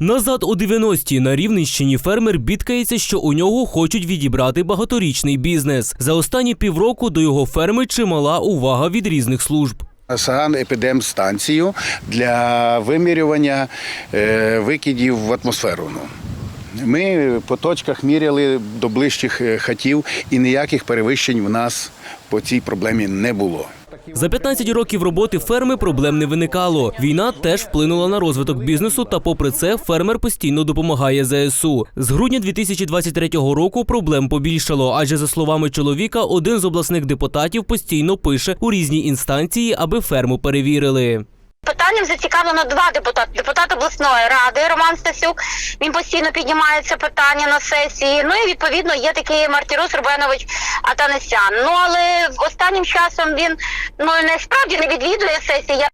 Назад у 90-ті на Рівненщині фермер бідкається, що у нього хочуть відібрати багаторічний бізнес. За останні півроку до його ферми чимала увага від різних служб. Саган епідемстанцію для вимірювання е, викидів в атмосферу. Ну. Ми по точках міряли до ближчих е, хатів, і ніяких перевищень в нас по цій проблемі не було. За 15 років роботи ферми проблем не виникало. Війна теж вплинула на розвиток бізнесу, та попри це фермер постійно допомагає ЗСУ. З грудня 2023 року проблем побільшало, адже за словами чоловіка, один з обласних депутатів постійно пише у різні інстанції, аби ферму перевірили. Питанням зацікавлено два депутати. Депутат обласної ради Роман Стасюк. Він постійно піднімає це питання на сесії. Ну і відповідно є такий Мартірос Рубенович Атанасян. Ну але останнім часом він ну не справді не відвідує сесії.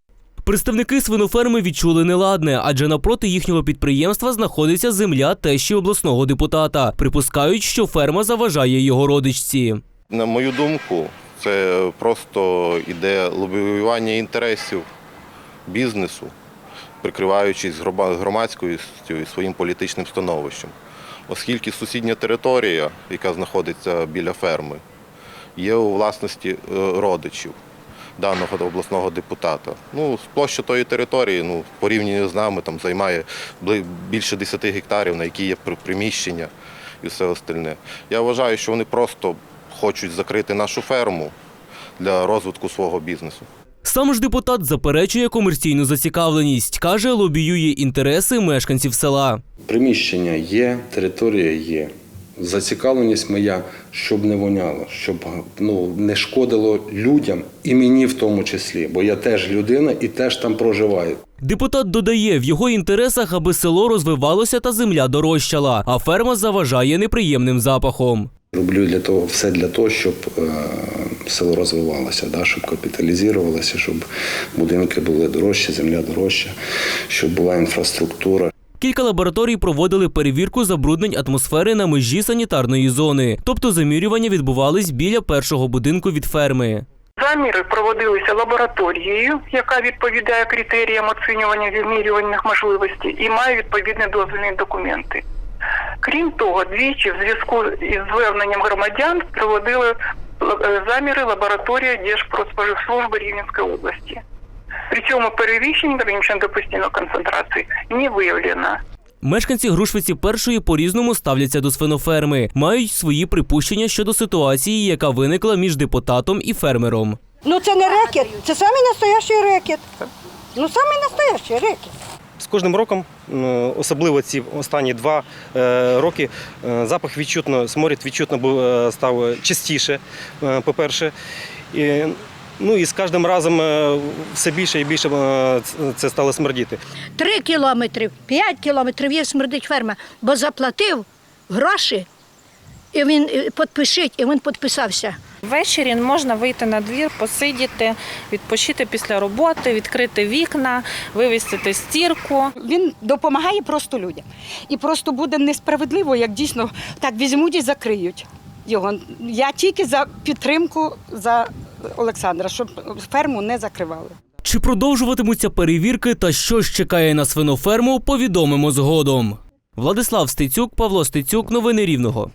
Представники свиноферми відчули неладне, адже напроти їхнього підприємства знаходиться земля тещі обласного депутата. Припускають, що ферма заважає його родичці. На мою думку, це просто іде лобіювання інтересів бізнесу, прикриваючись грома- громадськістю і своїм політичним становищем. Оскільки сусідня територія, яка знаходиться біля ферми, є у власності е, родичів даного обласного депутата. Ну, площа тої території, ну, порівняно з нами, там займає більше 10 гектарів, на які є приміщення і все остальне. Я вважаю, що вони просто хочуть закрити нашу ферму для розвитку свого бізнесу. Сам ж депутат заперечує комерційну зацікавленість. каже, лобіює інтереси мешканців села. Приміщення є, територія є. Зацікавленість моя, щоб не воняло, щоб ну, не шкодило людям і мені в тому числі, бо я теж людина і теж там проживаю. Депутат додає, в його інтересах, аби село розвивалося та земля дорожчала, а ферма заважає неприємним запахом. Роблю для того все для того, щоб е, село розвивалося, да, щоб капіталізувалося, щоб будинки були дорожчі, земля дорожча, щоб була інфраструктура. Кілька лабораторій проводили перевірку забруднень атмосфери на межі санітарної зони, тобто замірювання відбувались біля першого будинку від ферми. Заміри проводилися лабораторією, яка відповідає критеріям оцінювання вимірювальних можливостей і має відповідні дозвільні документи. Крім того, двічі в зв'язку із зверненням громадян проводили е, заміри лабораторія Держпродспоживслужби Рівненської області. При цьому перевищень граничень допустимої концентрації не виявлено. Мешканці Грушвиці першої по-різному ставляться до свиноферми, мають свої припущення щодо ситуації, яка виникла між депутатом і фермером. Ну це не рекет, це самий настоящий рекет. Ну самий настоящий рекет. З кожним роком, особливо ці останні два е, роки, е, запах відчутно, сморід відчутно е, став частіше, по-перше. Ну і з кожним разом все більше і більше це стало смердіти. Три кілометри, п'ять кілометрів є смердить ферма, бо заплатив гроші, і він підпишіть, і він підписався. Ввечері можна вийти на двір, посидіти, відпочити після роботи, відкрити вікна, вивісити стірку. Він допомагає просто людям. І просто буде несправедливо, як дійсно так візьмуть і закриють його. Я тільки за підтримку за Олександра, щоб ферму не закривали. Чи продовжуватимуться перевірки та що ж чекає на свиноферму, повідомимо згодом. Владислав Стецюк, Павло Стецюк, новини Рівного.